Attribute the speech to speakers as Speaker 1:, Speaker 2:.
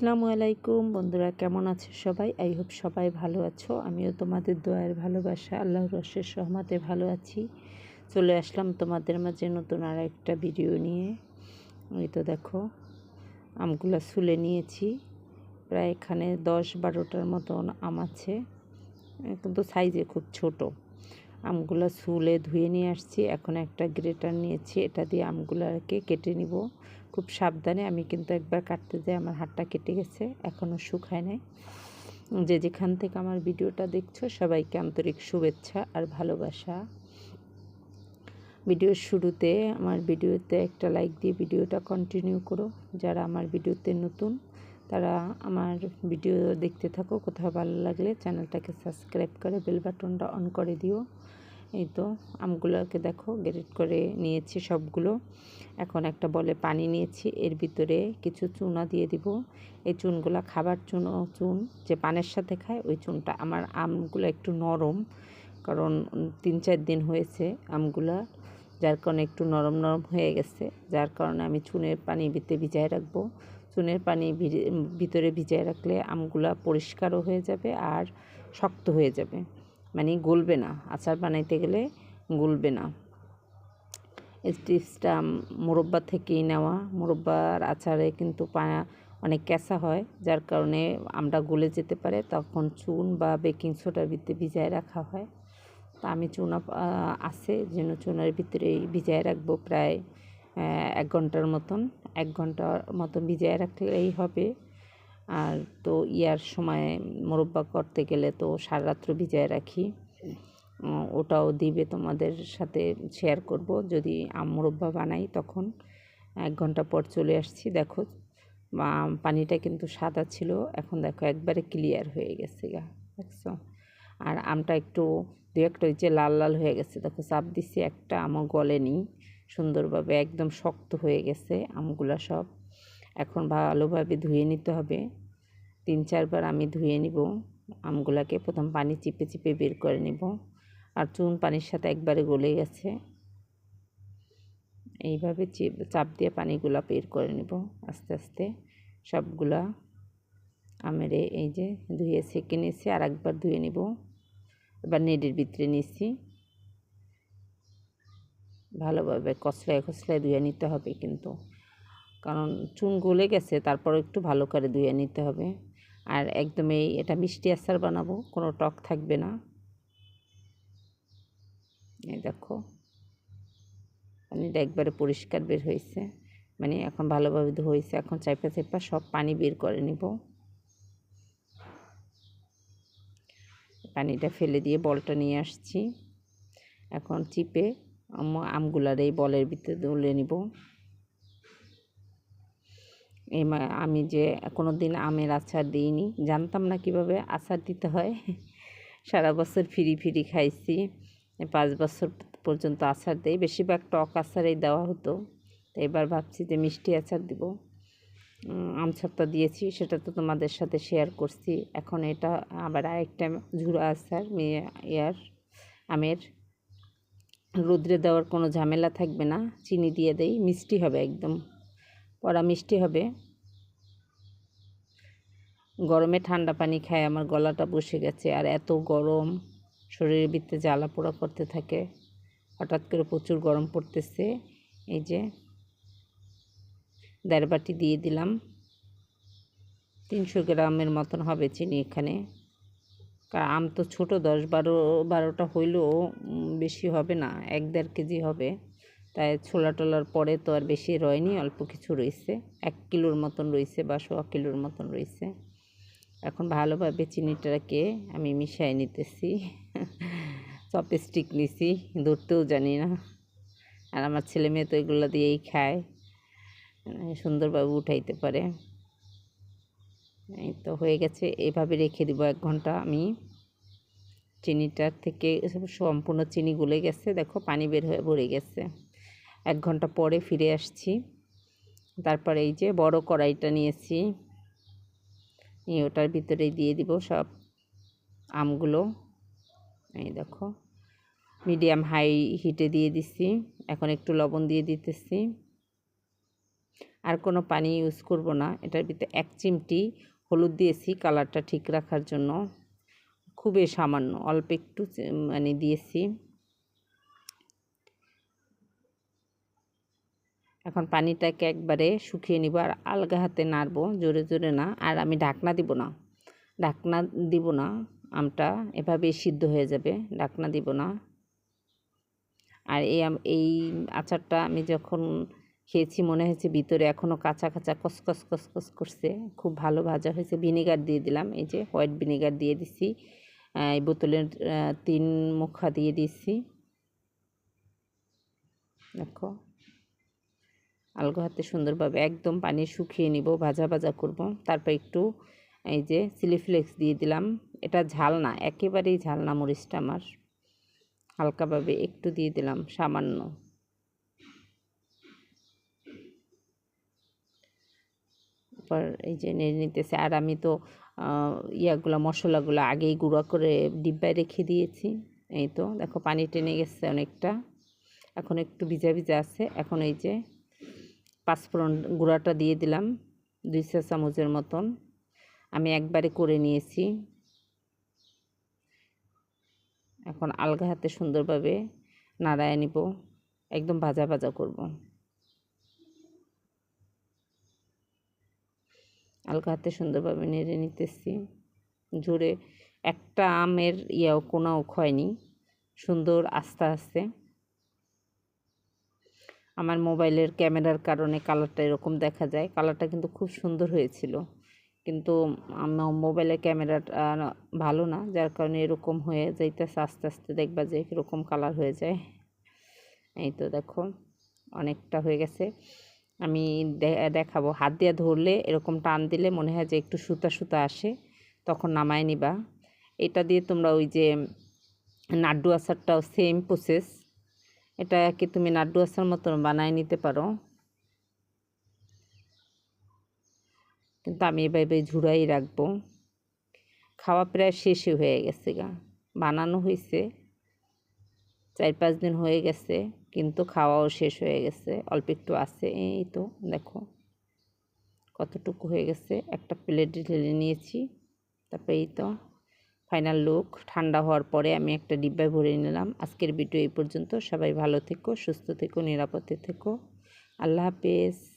Speaker 1: আসসালামু আলাইকুম। বন্ধুরা, কেমন আছো সবাই? আই হোপ সবাই ভালো আছো। আমিও তোমাদের দোয়ার ভালোবাসা আল্লাহ রসের সহমতে ভালো আছি। চলে আসলাম তোমাদের মাঝে নতুন আর একটা ভিডিও নিয়ে। ওই তো দেখো, আমগুলো সুলে নিয়েছি। প্রায় এখানে দশ বারোটার মতন আম আছে, কিন্তু সাইজে খুব ছোট। আমগুলো সুলে ধুয়ে নিয়ে আসছি। এখন একটা গ্রেটার নিয়েছি। এটা দিয়ে আমগুলোকে কেটে নিব। খুব সাবধানে আমি কিন্তু একবার কাটতে যাই, আমার হাতটা কেটে গেছে এখনও শুকায় নাই। যে যেখান থেকে আমার ভিডিওটা দেখছ, সবাইকে আন্তরিক শুভেচ্ছা আর ভালোবাসা। ভিডিওর শুরুতে, আমার ভিডিওতে একটা লাইক দিয়ে ভিডিওটা কন্টিনিউ করো। যারা আমার ভিডিওতে নতুন, তারা আমার ভিডিও দেখতে থাকো। কোথাও ভালো লাগলে চ্যানেলটাকে সাবস্ক্রাইব করে বেল বাটনটা অন করে দিও। এই তো আমগুলোকে দেখো গ্রেড করে নিয়েছি সবগুলো। এখন একটা বলে পানি নিয়েছি, এর ভিতরে কিছু চুনা দিয়ে দিব। এই চুনগুলো খাবার চুন চুন যে পানের সাথে খায়, ওই চুনটা আমার আমগুলো একটু নরম, কারণ তিন চার দিন হয়েছে আমগুলা, যার কারণে একটু নরম নরম হয়ে গেছে। যার কারণে আমি চুনের পানি ভিতরে ভিজায় রাখব। চুনের পানি ভিতরে ভিজায় রাখলে আমগুলা পরিষ্কারও হয়ে যাবে আর শক্ত হয়ে যাবে। মানে গলবে না। আচার বানাইতে গেলে গলবে না। টিপসটা মুরব্বা থেকেই নেওয়া। মুরব্বার আচারে কিন্তু অনেক ক্যাঁচা হয়, যার কারণে আমরা গলে যেতে পারে। তখন চুন বা বেকিং সোডার ভিতরে ভিজায় রাখা হয়। তা আমি চুনা আছে যেন চুনার ভিতরেই ভিজায় রাখব প্রায় এক ঘণ্টার মতন। এক ঘণ্টার মতন ভিজায় রাখলেই হবে। আর তো ইয়ার সময় মোরব্বা করতে গেলে তো সারা রাত্র ভিজায় রাখি। ওটাও দিবে তোমাদের সাথে শেয়ার করব। যদি আম মোরব্বা বানাই তখন এক ঘণ্টা পর চলে আসছি। দেখো পানিটা কিন্তু সাদা ছিল। এখন দেখো একবারে ক্লিয়ার হয়ে গেছে গা, দেখছ? আর আমটা একটু দু একটা হয়েছে লাল লাল হয়ে গেছে। দেখো, চাপ দিচ্ছি একটা আমও গলেনি। সুন্দরভাবে একদম শক্ত হয়ে গেছে আমগুলা সব। এখন ভালোভাবে ধুয়ে নিতে হবে। তিন চারবার আমি ধুয়ে নিব। আমগুলাকে প্রথম পানি চিপে চিপে বের করে নিব। আর চুন পানির সাথে একবারে গলে গেছে। এইভাবে চাপ দিয়ে পানিগুলা বের করে নিব আস্তে আস্তে। সবগুলা আমের এই যে ধুয়ে সেঁকে নিয়েছি আর একবার ধুয়ে নিব। এবার নেডের ভিতরে নিয়েছি ভালোভাবে কচলায় কচলায় ধুয়ে নিতে হবে কিন্তু। কারণ চুন গলে গেছে, তারপর একটু ভালো করে ধুয়ে নিতে হবে। আর একদম এই, এটা মিষ্টি আচার বানাবো, কোনো টক থাকবে না। এই দেখো, পানিটা একবারে পরিষ্কার বের হয়েছে। মানে এখন ভালোভাবে ধুয়েছে, এখন চাইপা চাইপা সব পানি বের করে নিব। পানিটা ফেলে দিয়ে বলটা নিয়ে আসছি। এখন চিপে আমগুলার এই বলের ভিতরে তুলে নিব। আমি যে কোনো দিন আমের আচার দিইনি, জানতাম না কীভাবে আচার দিতে হয়। সারা বছর ফিরি ফিরি খাইছি। পাঁচ বছর পর্যন্ত আচার দেই। বেশিরভাগ টক আচারেই দেওয়া হতো। তো এবার ভাবছি যে মিষ্টি আচার দিব। আম ছাত্তা দিয়েছি, সেটা তো তোমাদের সাথে শেয়ার করছি। এখন এটা আবার আরেকটা ঝুড়া আচার ইয়ার, আমের। রোদ্রে দেওয়ার কোনো ঝামেলা থাকবে না। চিনি দিয়ে দেই, মিষ্টি হবে একদম। পরা মিষ্টি হবে। গরমে ঠান্ডা পানি খায়, আমার গলাটা বসে গেছে আর এত গরম। শরীরের ভিতরে জ্বালা পোড়া করতে থাকে। হঠাৎ করে প্রচুর গরম পড়তেছে। এই যে দেড় বাটি দিয়ে দিলাম। তিনশো গ্রামের মতন হবে চিনি এখানে। কারণ আম তো ছোটো, দশ বারো, বারোটা হইলেও বেশি হবে না, এক দেড় কেজি হবে। তাই ছোলা টোলার পরে তো আর বেশি রয়নি, অল্প কিছু রয়েছে এক কিলোর মতন রয়েছে বা সোয়া কিলোর মতন রয়েছে এখন ভালোভাবে চিনিটাকে আমি মিশাই নিতেছি। চপস্টিক নিছি, ধরতেও জানি না। আর আমার ছেলে মেয়ে তো এগুলো দিয়েই খায়। সুন্দরভাবে উঠাইতে পারে। এই তো হয়ে গেছে এইভাবে রেখে দিব এক ঘণ্টা। আমি চিনিটার থেকে সম্পূর্ণ চিনি গলে গেছে, দেখো পানি বের হয়ে ভরে গেছে। এক ঘণ্টা পরে ফিরে আসছি। তারপরে এই যে বড় কড়াইটা নিয়েছি। নিয়ে ওটার ভিতরে দিয়ে দিব সব আমগুলো। এই দেখো মিডিয়াম হাই হিটে দিয়ে দিচ্ছি এখন একটু লবণ দিয়ে দিতেছি। আর কোনো পানি ইউজ করব না। এটার ভিতরে এক চিমটি হলুদ দিয়েছি কালারটা ঠিক রাখার জন্য। খুবই সামান্য, অল্প একটু মানে দিয়েছি। এখন পানিটাকে একবারে শুকিয়ে নিব আর আলগা হাতে নাড়বো, জোরে জোরে না। আর আমি ঢাকনা দিব না, ঢাকনা দিব না, আমটা এভাবেই সিদ্ধ হয়ে যাবে, ঢাকনা দিব না। আর এই এই আচারটা আমি যখন খেয়েছি, মনে হয়েছে ভিতরে এখনও কাঁচা কাঁচা কসকস কসকস করছে, খুব ভালো ভাজা হয়েছে। ভিনেগার দিয়ে দিলাম, এই যে হোয়াইট ভিনেগার দিয়ে দিছি। এই বোতলের তিন মুখা দিয়ে দিচ্ছি দেখো। আলগা হাতে সুন্দরভাবে একদম পানি শুকিয়ে নিব, ভাজা ভাজা করব। তারপর একটু এই যে চিলি ফ্লেক্স দিয়ে দিলাম। এটা ঝাল না, একেবারেই ঝাল না মরিচটা আমার। হালকাভাবে একটু দিয়ে দিলাম, সামান্য। তারপর এই যে নেড়ে নিতেছে। আর আমি তো ইয়াগুলো, মশলাগুলো আগেই গুঁড়া করে ডিব্বায় রেখে দিয়েছি। এই তো, দেখো পানি টেনে গেছে অনেকটা। এখন একটু ভিজা ভিজা আছে। এখন এই যে পাঁচফোড়ন গুঁড়াটা দিয়ে দিলাম, দুই চা চামচের মতন। আমি একবারে করে নিয়েছি। এখন আলগা হাতে সুন্দরভাবে নাড়ায় নিব, একদম ভাজা ভাজা করব। আলগা হাতে সুন্দরভাবে নেড়ে নিতেছি। জোরে একটা আমের ইয়াও কোনাও ক্ষয়নি সুন্দর আস্তে আস্তে। আমার মোবাইলের ক্যামেরার কারণে কালারটা এরকম দেখা যায়। কালারটা কিন্তু খুব সুন্দর হয়েছিল। কিন্তু আমার মোবাইলের ক্যামেরাটা ভালো না। যার কারণে এরকম হয়ে যাইতেছে, আস্তে আস্তে দেখবা যে এরকম কালার হয়ে যায়। এই তো দেখো, অনেকটা হয়ে গেছে। আমি দেখাবো। হাত দিয়ে ধরলে এরকম টান দিলে মনে হয় যে একটু সুতা সুতা আসে। তখন নামায় নিবা। এটা দিয়ে তোমরা ওই যে নাড্ডু আচারটাও সেম প্রসেস এটাকে তুমি নাড্ডু আচার মতন বানায় নিতে পারো? কিন্তু আমি এভাবে ঝুড়াই রাখব। খাওয়া প্রায় শেষই হয়ে গেছে গা। বানানো হয়েছে চার পাঁচ দিন হয়ে গেছে, কিন্তু খাওয়াও শেষ হয়ে গেছে। অল্প একটু আছে, এই তো, দেখো। কতটুকু হয়ে গেছে? একটা প্লেটে ঢেলে নিয়েছি, তারপরে এই তো। Final look. ঠান্ডা হওয়ার পরে আমি একটা ডিব্বায় ভরে নিলাম। আজকের ভিডিও এই পর্যন্ত। সবাই ভালো থেকো, সুস্থ থেকো, নিরাপদে থেকো। আল্লাহ হাফেজ।